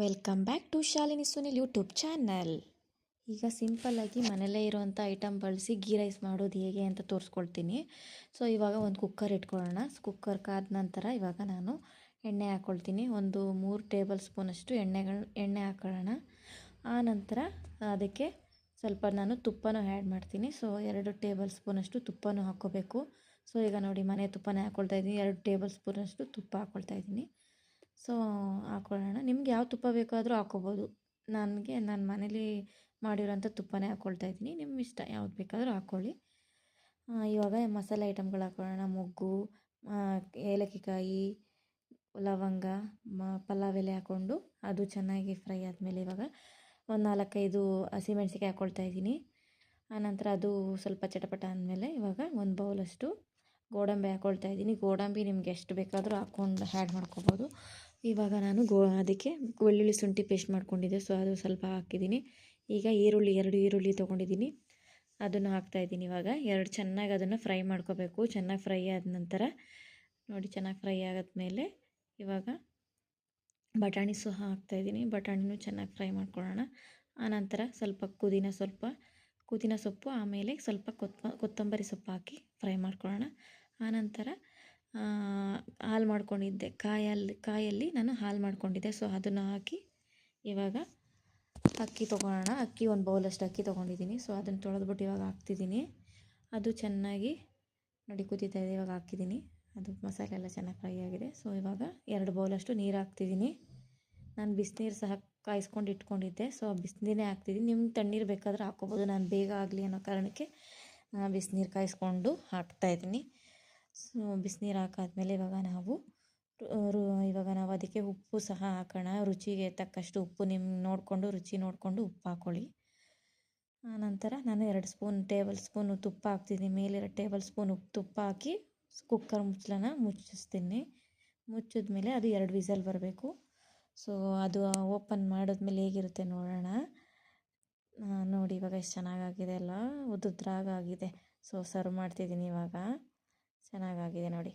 Welcome back to Shalini Sunil YouTube channel ಈಗ ಸಿಂಪಲ್ಲಾಗಿ ಮನೆಯಲ್ಲೇ ಇರೋವಂಥ ಐಟಮ್ ಬಳಸಿ ಗೀ ರೈಸ್ ಮಾಡೋದು ಹೇಗೆ ಅಂತ ತೋರಿಸ್ಕೊಳ್ತೀನಿ. ಸೊ ಇವಾಗ ಒಂದು ಕುಕ್ಕರ್ ಇಟ್ಕೊಳ್ಳೋಣ. ಕುಕ್ಕರ್ ಕಾದ ನಂತರ ಇವಾಗ ನಾನು ಎಣ್ಣೆ ಹಾಕ್ಕೊಳ್ತೀನಿ ಒಂದು ಮೂರು ಟೇಬಲ್ ಸ್ಪೂನಷ್ಟು ಎಣ್ಣೆಗಳು, ಎಣ್ಣೆ ಹಾಕೊಳ್ಳೋಣ. ಆ ನಂತರ ಅದಕ್ಕೆ ಸ್ವಲ್ಪ ನಾನು ತುಪ್ಪನೂ ಆ್ಯಡ್ ಮಾಡ್ತೀನಿ. ಸೊ ಎರಡು ಟೇಬಲ್ ಸ್ಪೂನಷ್ಟು ತುಪ್ಪನೂ ಹಾಕ್ಕೋಬೇಕು. ಸೊ ಈಗ ನೋಡಿ ಮನೆ ತುಪ್ಪನೇ ಹಾಕ್ಕೊಳ್ತಾ ಇದ್ದೀನಿ. ಎರಡು ಟೇಬಲ್ ಸ್ಪೂನಷ್ಟು ತುಪ್ಪ ಹಾಕ್ಕೊಳ್ತಾ ಇದ್ದೀನಿ. ಸೊ ಹಾಕ್ಕೊಳ್ಳೋಣ ನಿಮ್ಗೆ ಯಾವ ತುಪ್ಪ ಬೇಕಾದರೂ ಹಾಕ್ಕೋಬೋದು. ನನಗೆ ನಾನು ಮನೇಲಿ ಮಾಡಿರೋಂಥ ತುಪ್ಪನೇ ಹಾಕ್ಕೊಳ್ತಾ ಇದ್ದೀನಿ. ನಿಮ್ಮ ಇಷ್ಟ ಯಾವ್ದು ಬೇಕಾದರೂ ಹಾಕ್ಕೊಳ್ಳಿ. ಇವಾಗ ಮಸಾಲೆ ಐಟಮ್ಗಳು ಹಾಕ್ಕೊಳ್ಳೋಣ ಮೊಗ್ಗು ಆ, ಏಲಕ್ಕಿ ಕಾಯಿ ಲವಂಗ ಮ ಪಲಾವ್ ಎಲೆ ಹಾಕ್ಕೊಂಡು ಅದು ಚೆನ್ನಾಗಿ ಫ್ರೈ ಆದಮೇಲೆ ಇವಾಗ ಒಂದು ನಾಲ್ಕೈದು ಹಸಿಮೆಣ್ಸಿಕಾಯಿ ಹಾಕ್ಕೊಳ್ತಾ ಇದ್ದೀನಿ. ಆನಂತರ ಅದು ಸ್ವಲ್ಪ ಚಟಪಟ ಅಂದಮೇಲೆ ಇವಾಗ ಒಂದು ಬೌಲಷ್ಟು ಗೋಡಂಬಿ ಹಾಕ್ಕೊಳ್ತಾ ಇದ್ದೀನಿ. ಗೋಡಂಬಿ ನಿಮ್ಗೆ ಎಷ್ಟು ಬೇಕಾದರೂ ಹಾಕ್ಕೊಂಡು ಆ್ಯಡ್ ಮಾಡ್ಕೊಬೋದು. ಇವಾಗ ನಾನು ಗೋ, ಅದಕ್ಕೆ ಬೆಳ್ಳುಳ್ಳಿ ಶುಂಠಿ ಪೇಸ್ಟ್ ಮಾಡ್ಕೊಂಡಿದ್ದೆ. ಸೊ ಅದು ಸ್ವಲ್ಪ ಹಾಕಿದ್ದೀನಿ. ಈಗ ಈರುಳ್ಳಿ, ಎರಡು ಈರುಳ್ಳಿ ತೊಗೊಂಡಿದ್ದೀನಿ. ಅದನ್ನು ಹಾಕ್ತಾಯಿದ್ದೀನಿ ಇವಾಗ. ಎರಡು ಚೆನ್ನಾಗಿ ಅದನ್ನು ಫ್ರೈ ಮಾಡ್ಕೋಬೇಕು. ಚೆನ್ನಾಗಿ ಫ್ರೈ ಆದ ನಂತರ, ನೋಡಿ ಚೆನ್ನಾಗಿ ಫ್ರೈ ಆದಮೇಲೆ ಇವಾಗ ಬಟಾಣಿ ಸಹ ಹಾಕ್ತಾಯಿದ್ದೀನಿ ಬಟಾಣಿನೂ ಚೆನ್ನಾಗಿ ಫ್ರೈ ಮಾಡ್ಕೊಳ್ಳೋಣ. ಆನಂತರ ಸ್ವಲ್ಪ ಕುದಿನ ಸ್ವಲ್ಪ ಕುದಿನ ಸೊಪ್ಪು, ಆಮೇಲೆ ಸ್ವಲ್ಪ ಕೊತ್ತ ಕೊತ್ತಂಬರಿ ಸೊಪ್ಪು ಹಾಕಿ ಫ್ರೈ ಮಾಡ್ಕೊಳ್ಳೋಣ. ಆನಂತರ ಹಾಲು ಮಾಡ್ಕೊಂಡಿದ್ದೆ. ಕಾಯಲ್ಲಿ ಕಾಯಲ್ಲಿ ನಾನು ಹಾಲು ಮಾಡ್ಕೊಂಡಿದ್ದೆ. ಸೊ ಅದನ್ನು ಹಾಕಿ ಇವಾಗ ಅಕ್ಕಿ ತೊಗೊಳೋಣ. ಅಕ್ಕಿ ಒಂದು ಬೌಲಷ್ಟು ಅಕ್ಕಿ ತೊಗೊಂಡಿದ್ದೀನಿ. ಸೊ ಅದನ್ನು ತೊಳೆದ್ಬಿಟ್ಟು ಇವಾಗ ಹಾಕ್ತಿದ್ದೀನಿ. ಅದು ಚೆನ್ನಾಗಿ ನೋಡಿ ಕುದೀತಾ ಇದೆ. ಇವಾಗ ಹಾಕಿದ್ದೀನಿ. ಅದು ಮಸಾಲೆ ಎಲ್ಲ ಚೆನ್ನಾಗಿ ಫ್ರೈ ಆಗಿದೆ. ಸೊ ಇವಾಗ ಎರಡು ಬೌಲಷ್ಟು ನೀರು ಹಾಕ್ತಿದ್ದೀನಿ. ನಾನು ಬಿಸಿನೀರು ಸಹ ಕಾಯಿಸ್ಕೊಂಡು ಇಟ್ಕೊಂಡಿದ್ದೆ. ಸೊ ಬಿಸಿನೀರೇ ಹಾಕ್ತಿದ್ದೀನಿ. ನಿಮ್ಗೆ ತಣ್ಣೀರು ಬೇಕಾದ್ರೆ ಹಾಕ್ಕೋಬೋದು. ನಾನು ಬೇಗ ಆಗಲಿ ಅನ್ನೋ ಕಾರಣಕ್ಕೆ ಬಿಸಿನೀರು ಕಾಯಿಸ್ಕೊಂಡು ಹಾಕ್ತಾಯಿದ್ದೀನಿ ಸೊ ಬಿಸಿನೀರು ಹಾಕಾದ್ಮೇಲೆ ಇವಾಗ ನಾವು ಇವಾಗ ನಾವು ಅದಕ್ಕೆ ಉಪ್ಪು ಸಹ ಹಾಕೋಣ. ರುಚಿಗೆ ತಕ್ಕಷ್ಟು ಉಪ್ಪು ನಿಮ್ಮ ನೋಡಿಕೊಂಡು, ರುಚಿ ನೋಡಿಕೊಂಡು ಉಪ್ಪು ಹಾಕ್ಕೊಳ್ಳಿ ಆನಂತರ ನಾನು ಎರಡು ಸ್ಪೂನ್ ಟೇಬಲ್ ಸ್ಪೂನು ತುಪ್ಪ ಹಾಕ್ತಿದ್ದೀನಿ. ಮೇಲೆ ಟೇಬಲ್ ಸ್ಪೂನ್ ಉಪ್ಪು, ತುಪ್ಪ ಹಾಕಿ ಕುಕ್ಕರ್ ಮುಚ್ಚಳನ ಮುಚ್ಚಿಸ್ತೀನಿ. ಮುಚ್ಚಿದ್ಮೇಲೆ ಅದು ಎರಡು ವಿಸಲ್ ಬರಬೇಕು. ಸೊ, ಅದು ಓಪನ್ ಮಾಡಿದ್ಮೇಲೆ ಹೇಗಿರುತ್ತೆ ನೋಡೋಣ. ನೋಡಿ ಇವಾಗ ಎಷ್ಟು ಚೆನ್ನಾಗಾಗಿದೆ ಅಲ್ಲ. ಉದುದ್ರಾಗಾಗಿದೆ ಸೊ, ಸರ್ವ್ ಮಾಡ್ತಿದ್ದೀನಿ ಇವಾಗ. ಚೆನ್ನಾಗಾಗಿದೆ ನೋಡಿ.